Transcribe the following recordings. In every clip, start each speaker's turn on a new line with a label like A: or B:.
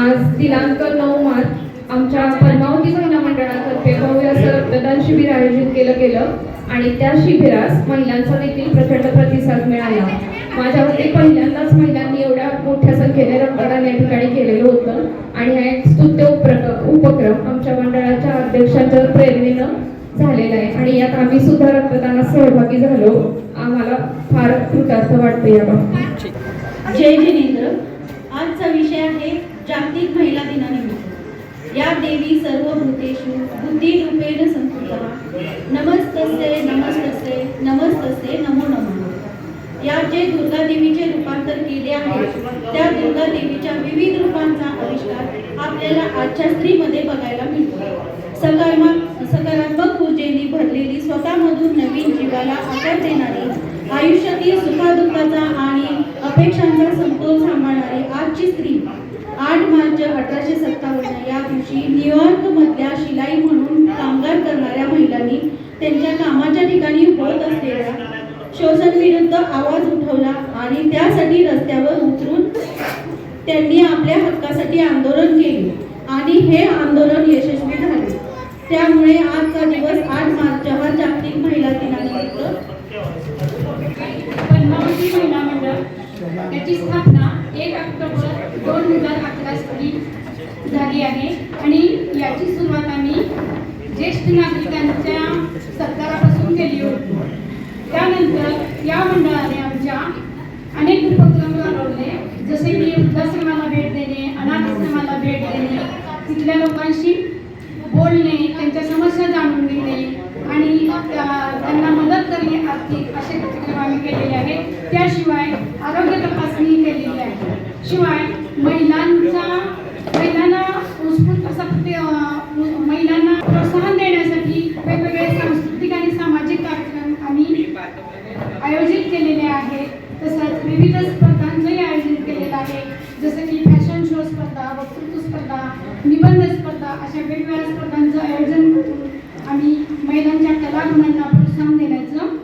A: आज दिनांक नऊ मार्च आमच्या पद्मावती महिला मंडळातर्फे भव्य असं रक्तदान शिबिर आयोजित केलं गेलं आणि त्या शिबिरास महिलांचा देखील प्रचंड प्रतिसाद मिळाला. माझ्या मते पहिल्यांदाच महिलांनी एवढ्या मोठ्या संख्येने रक्तदान या ठिकाणी केलेलं होतं आणि हा एक स्तुत्य उपक्रम उपक्रम आमच्या मंडळाच्या अध्यक्षांच्या प्रेरणेनं झालेला आहे. आणि यात आम्ही सुद्धा रक्तदानात सहभागी झालो. आम्हाला फार कृतार्थ वाटतं या बाबतीत.
B: जय जिनेंद्र आजचा विषय आहे जागतिक महिला दिनानिमित्त या देवी सर्व भूतेषु बुद्धी रूपेण संस्कृता। नमस्तस्ते नमस्तस्ते नमस्तस्ते नमो नमः। या जे दुर्गा देवीचे रूपांतर केले आहे त्या दुर्गा देवीच्या विविध रूपांचा आविष्कार आपल्याला आजच्या स्त्रीमध्ये बघायला मिळतो. सकारात्मक सकारात्मक ऊर्जेने भरलेली स्वतःमधून नवीन जीवाला आकार देणारी आयुष्यातील सुखादुःखाचा आणि अपेक्षांचा समतोल सांभाळणारी आजची स्त्री आठ मार्च अठराशे सत्तावन्न या दिवशी न्यूयॉर्क मधल्या शिलाई म्हणून कामगार करणाऱ्या महिलांनी त्यांच्या कामाच्या ठिकाणी होत असलेल्या शोषण विरुद्ध आवाज उठवला आणि त्यासाठी रस्त्यावर उतरून त्यांनी आपल्या हक्कासाठी आंदोलन केले आणि हे आंदोलन यशस्वी झाले. त्यामुळे आजचा दिवस आठ मार्च हा जागतिक महिला दिनानिमित्त.
C: महिला मंडळ याची स्थापना एक ऑक्टोबर दोन हजार अकरा साली झाली आहे. आणि याची सुरुवात आम्ही ज्येष्ठ नागरिकांच्या सरकारापासून केली होती. त्यानंतर या मंडळाने आमच्या अनेक उपक्रम राबवले. जसे की वृद्धाश्रमाला भेट देणे अनाथाश्रमाला भेट देणे तिथल्या लोकांशी बोलणे त्यांच्या समस्या जाणून घेणे आणि त्या- त्यांना मदत करणे आर्थिक असे उपक्रम आम्ही केलेले आहेत. त्याशिवाय आरोग्य तपासणी केलेली आहे. शिवाय महिलांचा महिलांना उत्स्फूर्त असा महिलांना प्रोत्साहन देण्यासाठी वेगवेगळे सांस्कृतिक आणि सामाजिक कार्यक्रम आम्ही आयोजित केलेले आहेत तसंच विविध स्पर्धांचंही आयोजन केलेलं आहे. जसं की फॅशन शो स्पर्धा वक्तृत्व स्पर्धा निबंध स्पर्धा अशा वेगवेगळ्या स्पर्धांचं आयोजन करून आम्ही महिलांच्या कलागुणांना प्रोत्साहन देण्याचं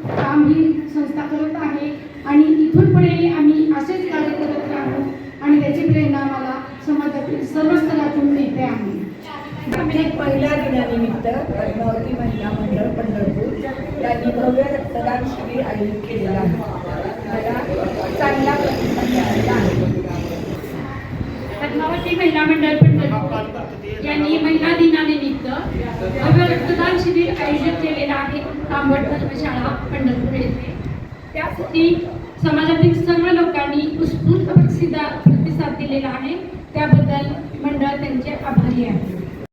C: सर्व स्तरातून मिळते आहे
D: महिला दिनानिमित्त पद्मावती महिला मंडळ पंढरपूर यांनी भव्य रक्तदान शिबिर आयोजित केलेलं आहे. चांगला प्रतिसाद मिळालेला आहे.
C: पद्मावती महिला मंडळ पंढरपूर यांनी महिला दिनानिमित्त भव्य रक्तदान शिबिर आयोजित केलेलं आहे. तांबट धर्मशाळा पंढरपूर येथे. त्यासाठी समाजातील सर्व लोकांनी उत्स्फूर्त प्रतिसाद दिलेला आहे. त्याबद्दल मंडळ त्यांचे आभारी आहे.